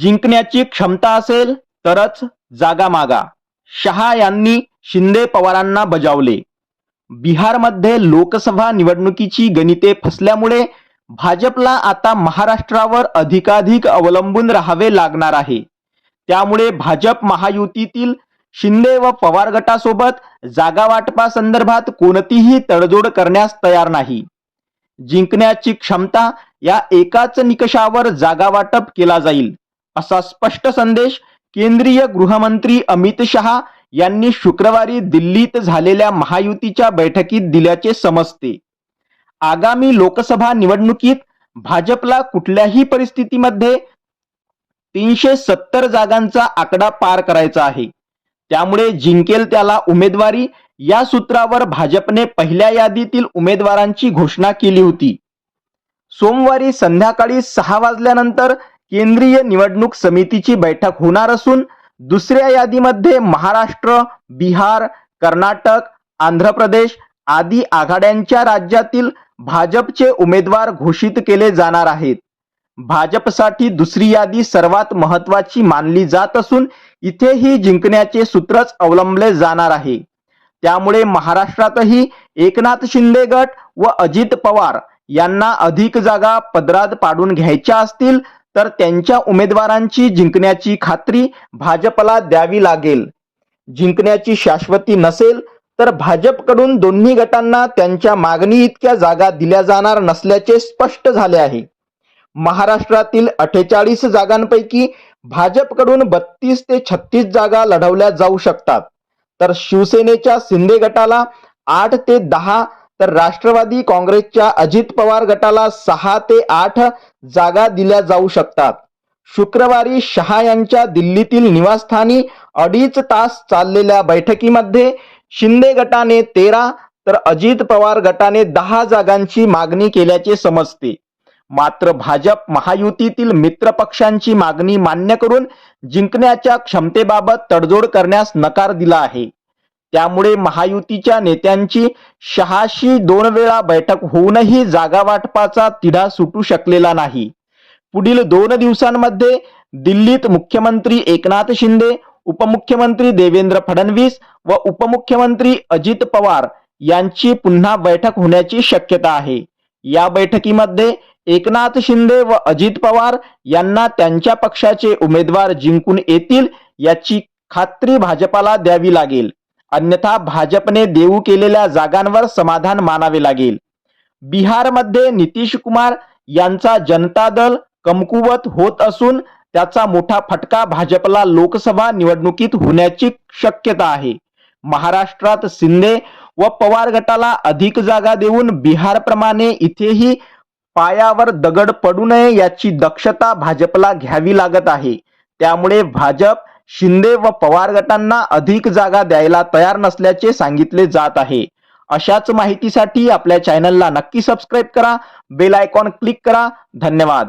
जिंकण्याची क्षमता असेल तरच जागा मागा. शहा यांनी शिंदे पवारांना बजावले. बिहारमध्ये लोकसभा निवडणुकीची गणिते फसल्यामुळे भाजपला आता महाराष्ट्रावर अधिकाधिक अवलंबून राहावे लागणार आहे. त्यामुळे भाजप महायुतीतील शिंदे व पवार गटासोबत जागा वाटपासंदर्भात कोणतीही तडजोड करण्यास तयार नाही. जिंकण्याची क्षमता या एकाच निकषावर जागा वाटप केला जाईल. असा स्पष्ट संदेश केंद्रीय गृहमंत्री अमित शहा यांनी शुक्रवारी दिल्लीत झालेल्या महायुतीच्या बैठकीत दिल्याचे समजते. आगामी लोकसभा निवडणुकीत भाजपला कुठल्याही परिस्थितीमध्ये तीनशे सत्तर जागांचा आकडा पार करायचा आहे. त्यामुळे जिंकेल त्याला उमेदवारी या सूत्रावर भाजपने पहिल्या यादीतील उमेदवारांची घोषणा केली होती. सोमवारी संध्याकाळी सहा वाजल्यानंतर केंद्रीय निवडणूक समितीची बैठक होणार असून दुसऱ्या यादीमध्ये महाराष्ट्र बिहार कर्नाटक आंध्र प्रदेश आदी आघाड्यांच्या राज्यातील भाजपचे उमेदवार घोषित केले जाणार आहेत. भाजपसाठी दुसरी यादी सर्वात महत्वाची मानली जात असून इथेही जिंकण्याचे सूत्रच अवलंबले जाणार आहे. त्यामुळे महाराष्ट्रातही एकनाथ शिंदे गट व अजित पवार यांना अधिक जागा पदरात पाडून घ्यायच्या असतील तर त्यांच्या उमेदवारांची जिंकण्याची खात्री भाजपला द्यावी लागेल. जिंकण्याची शाश्वती नसेल तर भाजपकडून दोन्ही गटांना त्यांच्या मागणी इतक्या जागा दिल्या जाणार नसल्याचे स्पष्ट झाले आहे. महाराष्ट्रातील अठ्ठेचाळीस जागांपैकी भाजपकडून बत्तीस ते छत्तीस जागा लढवल्या जाऊ शकतात. तर शिवसेनेच्या शिंदे गटाला आठ ते दहा तर राष्ट्रवादी काँग्रेसच्या अजित पवार गटाला सहा ते आठ जागा दिल्या जाऊ शकतात. शुक्रवारी शहा यांच्या दिल्लीतील निवासस्थानी अडीच तास चाललेल्या बैठकीमध्ये शिंदे गटाने तेरा तर अजित पवार गटाने दहा जागांची मागणी केल्याचे समजते. मात्र भाजप महायुतीतील मित्र पक्षांची मागणी मान्य करून जिंकण्याच्या क्षमतेबाबत तडजोड करण्यास नकार दिला आहे. त्यामुळे महायुतीच्या नेत्यांची शहाशी दोन वेळा बैठक होऊनही जागा वाटपाचा तिढा सुटू शकलेला नाही. पुढील दोन दिवसांमध्ये दिल्लीत मुख्यमंत्री एकनाथ शिंदे उपमुख्यमंत्री देवेंद्र फडणवीस व उपमुख्यमंत्री अजित पवार यांची पुन्हा बैठक होण्याची शक्यता आहे. या बैठकीमध्ये एकनाथ शिंदे व अजित पवार यांना त्यांच्या पक्षाचे उमेदवार जिंकून येतील याची खात्री भाजपाला द्यावी लागेल. अन्यथा भाजपने देऊ केलेल्या जागांवर समाधान मानावे लागेल. बिहारमध्ये नितीश कुमार यांचा जनता दल कमकुवत होत असून त्याचा मोठा फटका भाजपला लोकसभा निवडणुकीत होण्याची शक्यता आहे. महाराष्ट्रात शिंदे व पवार गटाला अधिक जागा देऊन बिहारप्रमाणे इथेही पायावर दगड पडू नये याची दक्षता भाजपला घ्यावी लागत आहे. त्यामुळे भाजप शिंदे व पवार गटांना अधिक जागा द्यायला तयार नसल्याचे सांगितले जात आहे. अशाच माहितीसाठी आपल्या चॅनलला नक्की सबस्क्राईब करा बेल आयकॉन क्लिक करा. धन्यवाद.